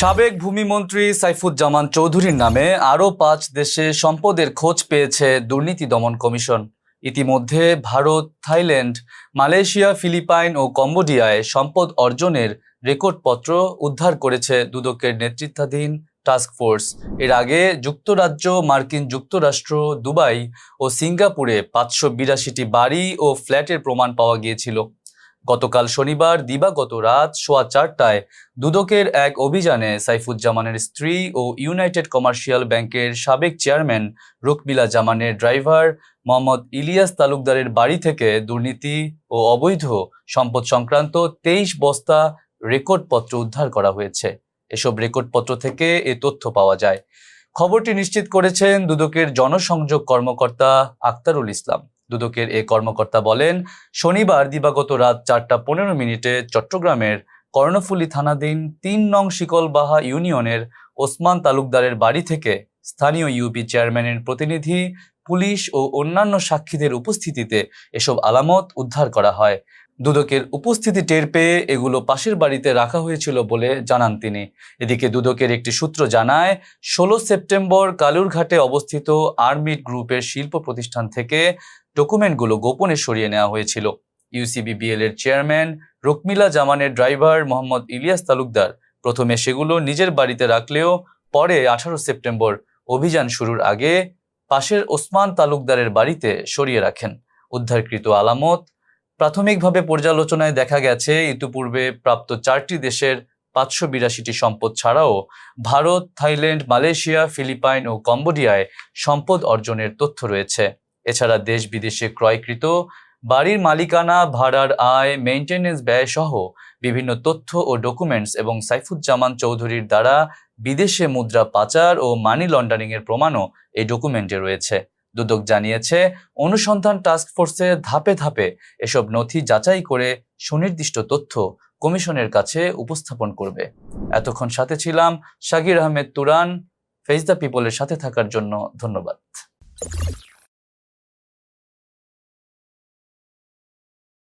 সাবেক ভূমিমন্ত্রী সাইফুজ্জামান চৌধুরীর নামে আরও পাঁচ দেশে সম্পদের খোঁজ পেয়েছে দুর্নীতি দমন কমিশন। ইতিমধ্যে ভারত, থাইল্যান্ড, মালয়েশিয়া, ফিলিপাইন ও কম্বোডিয়ায় সম্পদ অর্জনের রেকর্ডপত্র উদ্ধার করেছে দুদকের নেতৃত্বাধীন টাস্ক ফোর্স। এর আগে যুক্তরাজ্য, মার্কিন যুক্তরাষ্ট্র, দুবাই ও সিঙ্গাপুরে পাঁচশো বিরাশিটি বাড়ি ও ফ্ল্যাটের প্রমাণ পাওয়া গিয়েছিল। গতকাল শনিবার দিবাগত রাত সোয়া চারটায় দুদকের এক অভিযানে সাইফুজ্জামানের স্ত্রী ও ইউনাইটেড কমার্শিয়াল ব্যাংকের সাবেক চেয়ারম্যান রুকমিলা জামানের ড্রাইভার মোহাম্মদ ইলিয়াস তালুকদারের বাড়ি থেকে দুর্নীতি ও অবৈধ সম্পদ সংক্রান্ত তেইশ বস্তা রেকর্ডপত্র উদ্ধার করা হয়েছে। এসব রেকর্ডপত্র থেকে এ তথ্য পাওয়া যায়। খবরটি নিশ্চিত করেছেন দুদকের জনসংযোগ কর্মকর্তা আক্তারুল ইসলাম। দুদকের এ কর্মকর্তা বলেন, শনিবার দিবাগত রাত চারটা পনেরো মিনিটে চট্টগ্রামের কর্ণফুলী থানাধীন তিন নং শিকলবাহা ইউনিয়নের ওসমান তালুকদারের বাড়ি থেকে স্থানীয় ইউপি চেয়ারম্যানের প্রতিনিধি, পুলিশ ও অন্যান্য সাক্ষীদের উপস্থিতিতে এসব আলামত উদ্ধার করা হয়। দুদকের উপস্থিতি টের পেয়ে এগুলো পাশের বাড়িতে রাখা হয়েছিল বলে জানান তিনি। এদিকে দুদকের একটি সূত্র জানায়, ষোলো সেপ্টেম্বর কালুরঘাটে অবস্থিত আর্মিড গ্রুপের শিল্প প্রতিষ্ঠান থেকে ডকুমেন্টগুলো গোপনে সরিয়ে নেওয়া হয়েছিল। ইউসিবিবিএল এর চেয়ারম্যান রুকমিলা জামানের ড্রাইভার মোহাম্মদ ইলিয়াস তালুকদার প্রথমে সেগুলো নিজের বাড়িতে রাখলেও পরে আঠারো সেপ্টেম্বর অভিযান শুরুর আগে পাশের ওসমান তালুকদারের বাড়িতে সরিয়ে রাখেন। উদ্ধারকৃত আলামত প্রাথমিকভাবে পর্যালোচনায় দেখা গেছে, ইতিপূর্বে প্রাপ্ত চারটি দেশের পাঁচশো বিরাশিটি সম্পদ ছাড়াও ভারত, থাইল্যান্ড, মালয়েশিয়া, ফিলিপাইন ও কম্বোডিয়ায় সম্পদ অর্জনের তথ্য রয়েছে। এছাড়া দেশ বিদেশে ক্রয়কৃত বাড়ির মালিকানা, ভাড়ার আয়, মেইনটেনেন্স ব্যয় সহ বিভিন্ন তথ্য ও ডকুমেন্টস এবং সাইফুজ্জামান চৌধুরীর দ্বারা বিদেশে মুদ্রা পাচার ও মানি লন্ডারিং এর প্রমাণও এই ডকুমেন্টে রয়েছে। দুদক জানিয়েছে, অনুসন্ধান টাস্ক ফোর্সে ধাপে ধাপে এসব নথি যাচাই করে সুনির্দিষ্ট তথ্য কমিশনের কাছে উপস্থাপন করবে। এতক্ষণ সাথে ছিলাম শাকির আহমেদ তুরান। ফেজ দ্য পিপলের সাথে থাকার জন্য ধন্যবাদ।